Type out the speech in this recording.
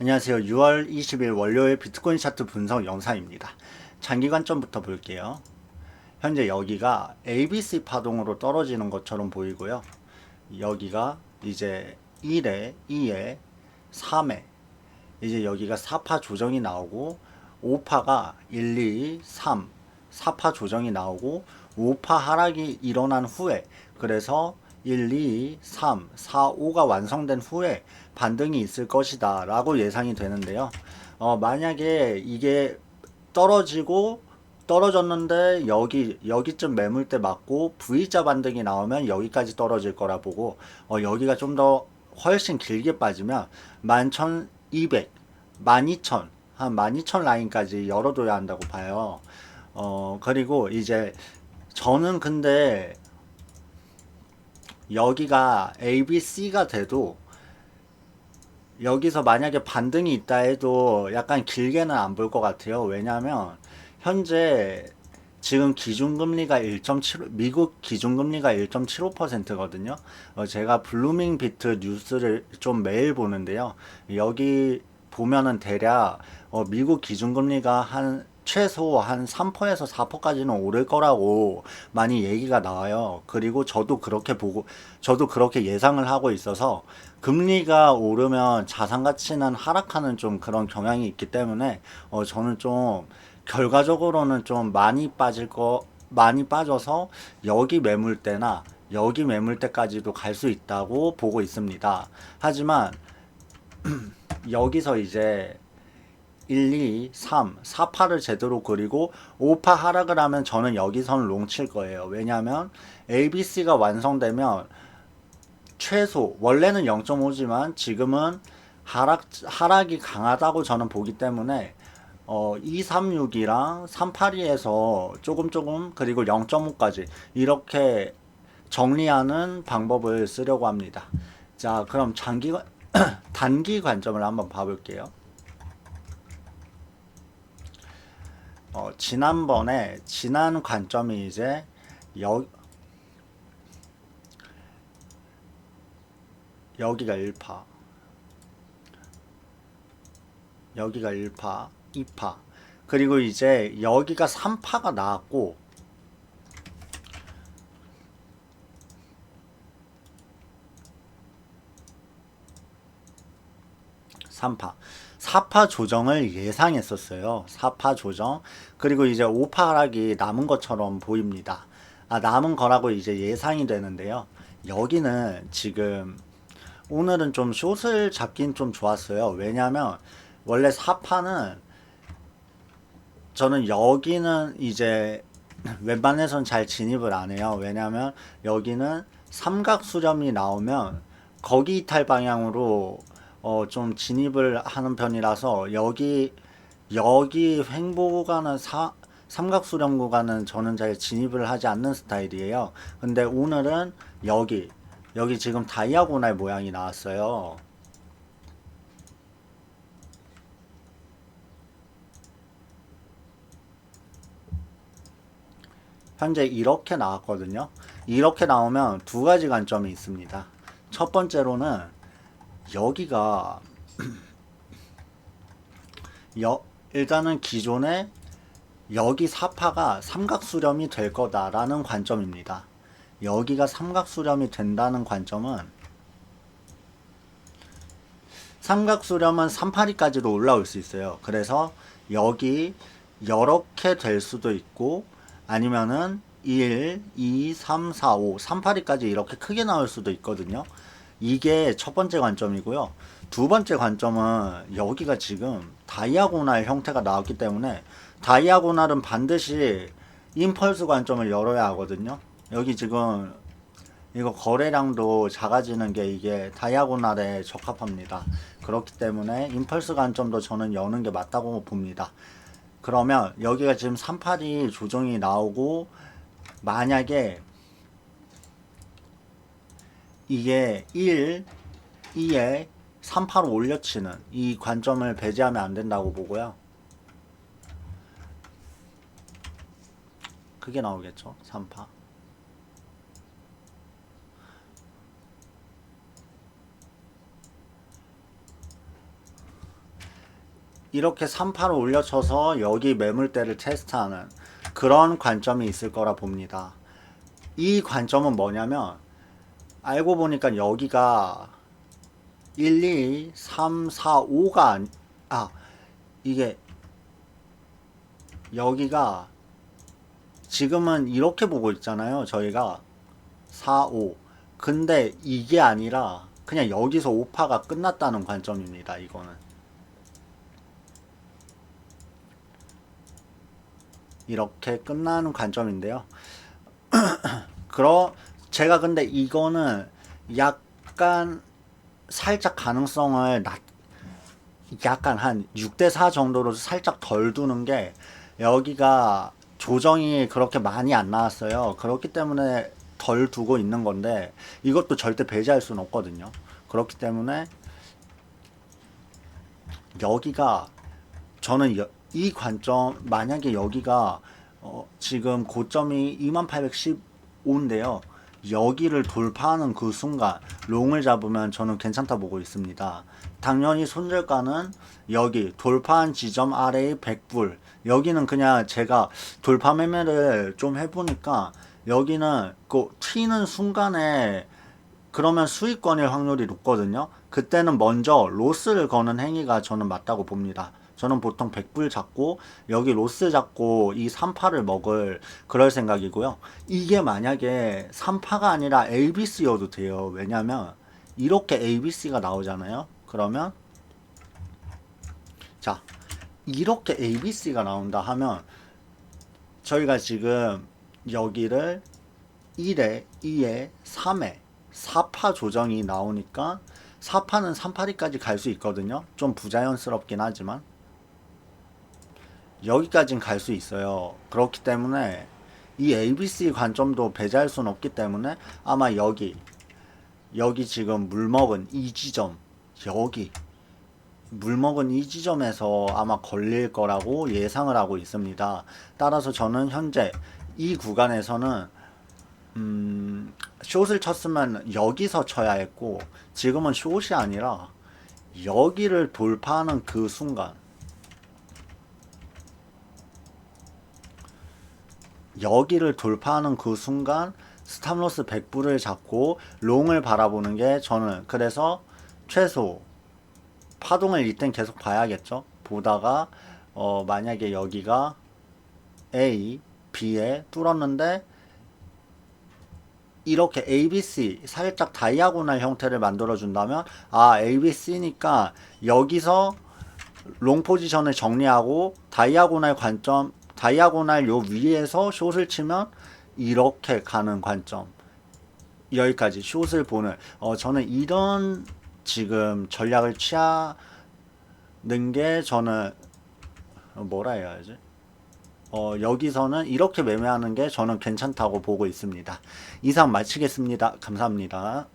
안녕하세요. 6월 20일 월요일 비트코인 차트 분석 영상입니다. 장기 관점부터 볼게요. 현재 여기가 ABC 파동으로 떨어지는 것처럼 보이고요. 여기가 이제 1회, 2회, 3회, 이제 여기가 4파 조정이 나오고 5파가 1, 2, 3, 4파 조정이 나오고 5파 하락이 일어난 후에 그래서 1, 2, 3, 4, 5가 완성된 후에 반등이 있을 것이다 라고 예상이 되는데요. 어, 만약에 이게 떨어지고 떨어졌는데 여기 여기쯤 매물대 맞고 V자 반등이 나오면 여기까지 떨어질 거라 보고 어, 여기가 좀 더 훨씬 길게 빠지면 11,200, 12,000, 한 12,000 라인까지 열어둬야 한다고 봐요. 어, 그리고 이제 저는 근데 여기가 A, B, C가 돼도 여기서 만약에 반등이 있다 해도 약간 길게는 안 볼 것 같아요. 왜냐하면 현재 지금 기준금리가 1.7 미국 기준금리가 1.75%거든요. 어, 제가 블루밍 비트 뉴스를 좀 매일 보는데요. 여기 보면은 대략 어, 미국 기준금리가 한 최소 한 3%에서 4%까지는 오를 거라고 많이 얘기가 나와요. 그리고 저도 그렇게 보고, 저도 그렇게 예상을 하고 있어서 금리가 오르면 자산 가치는 하락하는 좀 그런 경향이 있기 때문에 어, 저는 좀 결과적으로는 좀 많이 빠질 거, 많이 빠져서 여기 매물대나 여기 매물대까지도 갈 수 있다고 보고 있습니다. 하지만 여기서 이제 1, 2, 3, 4파를 제대로 그리고 5파 하락을 하면 저는 여기선 롱 칠 거예요. 왜냐하면 ABC가 완성되면 최소 원래는 0.5지만 지금은 하락 하락이 강하다고 저는 보기 때문에 어 236이랑 382에서 조금 조금 그리고 0.5까지 이렇게 정리하는 방법을 쓰려고 합니다. 자, 그럼 장기 관- 단기 관점을 한번 봐볼게요. 어, 지난번에 지난 관점이 이제 여 여기가 1파. 여기가 1파 2파. 그리고 이제 여기가 3파가 나왔고 3파. 4파 조정을 예상했었어요. 4파 조정. 그리고 이제 5파 하락이 남은 것처럼 보입니다. 아, 남은 거라고 이제 예상이 되는데요. 여기는 지금 오늘은 좀 숏을 잡긴 좀 좋았어요. 왜냐면 원래 4파는 저는 여기는 이제 웬만해선 잘 진입을 안 해요. 왜냐면 여기는 삼각 수렴이 나오면 거기 이탈 방향으로 어, 좀 진입을 하는 편이라서 여기 여기 횡보 구간은 사, 삼각 수렴 구간은 저는 잘 진입을 하지 않는 스타일이에요. 근데 오늘은 여기 여기 지금 다이아고날 모양이 나왔어요. 현재 이렇게 나왔거든요. 이렇게 나오면 두 가지 관점이 있습니다. 첫 번째로는 여기가 여, 일단은 기존에 여기 사파가 삼각 수렴이 될 거다라는 관점입니다. 여기가 삼각 수렴이 된다는 관점은 삼각 수렴은 3파리까지도 올라올 수 있어요. 그래서 여기 이렇게 될 수도 있고 아니면은 1, 2, 3, 4, 5, 3파리까지 이렇게 크게 나올 수도 있거든요. 이게 첫 번째 관점이고요. 두 번째 관점은 여기가 지금 다이아고날 형태가 나왔기 때문에 다이아고날은 반드시 임펄스 관점을 열어야 하거든요. 여기 지금 이거 거래량도 작아지는 게 이게 다이아고날에 적합합니다. 그렇기 때문에 임펄스 관점도 저는 여는 게 맞다고 봅니다. 그러면 여기가 지금 38이 조정이 나오고 만약에 이게 1, 2에 3파로 올려치는 이 관점을 배제하면 안 된다고 보고요. 그게 나오겠죠. 3파. 이렇게 3파를 올려쳐서 여기 매물대를 테스트하는 그런 관점이 있을 거라 봅니다. 이 관점은 뭐냐면 알고 보니까 여기가 1, 2, 3, 4, 5가 아니, 아 이게 여기가 지금은 이렇게 보고 있잖아요. 저희가 4, 5. 근데 이게 아니라 그냥 여기서 5파가 끝났다는 관점입니다. 이거는. 이렇게 끝나는 관점인데요. 그러 제가 근데 이거는 약간 살짝 가능성을 낮 약간 한 6대 4 정도로 살짝 덜 두는 게 여기가 조정이 그렇게 많이 안 나왔어요. 그렇기 때문에 덜 두고 있는 건데 이것도 절대 배제할 수는 없거든요. 그렇기 때문에 여기가 저는 여- 이 관점 만약에 여기가 어, 지금 고점이 2815인데요. 여기를 돌파하는 그 순간 롱을 잡으면 저는 괜찮다 보고 있습니다. 당연히 손절가는 여기 돌파한 지점 아래의 100불 여기는 그냥 제가 돌파 매매를 좀 해보니까 여기는 그 튀는 순간에 그러면 수익권일 확률이 높거든요. 그때는 먼저 로스를 거는 행위가 저는 맞다고 봅니다. 저는 보통 100불 잡고 여기 로스 잡고 이 3파를 먹을 그럴 생각이고요. 이게 만약에 3파가 아니라 ABC여도 돼요. 왜냐면 이렇게 ABC가 나오잖아요. 그러면 자 이렇게 ABC가 나온다 하면 저희가 지금 여기를 1에 2에 3에 4파 조정이 나오니까 4파는 3파리까지 갈 수 있거든요. 좀 부자연스럽긴 하지만 여기까진 갈수 있어요. 그렇기 때문에 이 ABC 관점도 배제할 수는 없기 때문에 아마 여기 여기 지금 물 먹은 이 지점 여기 물 먹은 이 지점에서 아마 걸릴 거라고 예상을 하고 있습니다. 따라서 저는 현재 이 구간에서는 음, 숏을 쳤으면 여기서 쳐야 했고 지금은 숏이 아니라 여기를 돌파하는 그 순간 여기를 돌파하는 그 순간 스탑로스 100불을 잡고 롱을 바라보는 게 저는 그래서 최소 파동을 이땐 계속 봐야겠죠. 보다가 어 만약에 여기가 A, B에 뚫었는데 이렇게 ABC 살짝 다이아고날 형태를 만들어 준다면 아 ABC니까 여기서 롱 포지션을 정리하고 다이아고날 관점 다이아고날 요 위에서 숏을 치면 이렇게 가는 관점 여기까지 숏을 보는 어 저는 이런 지금 전략을 취하는 게 저는 어, 뭐라 해야 하지? 어, 여기서는 이렇게 매매하는 게 저는 괜찮다고 보고 있습니다. 이상 마치겠습니다. 감사합니다.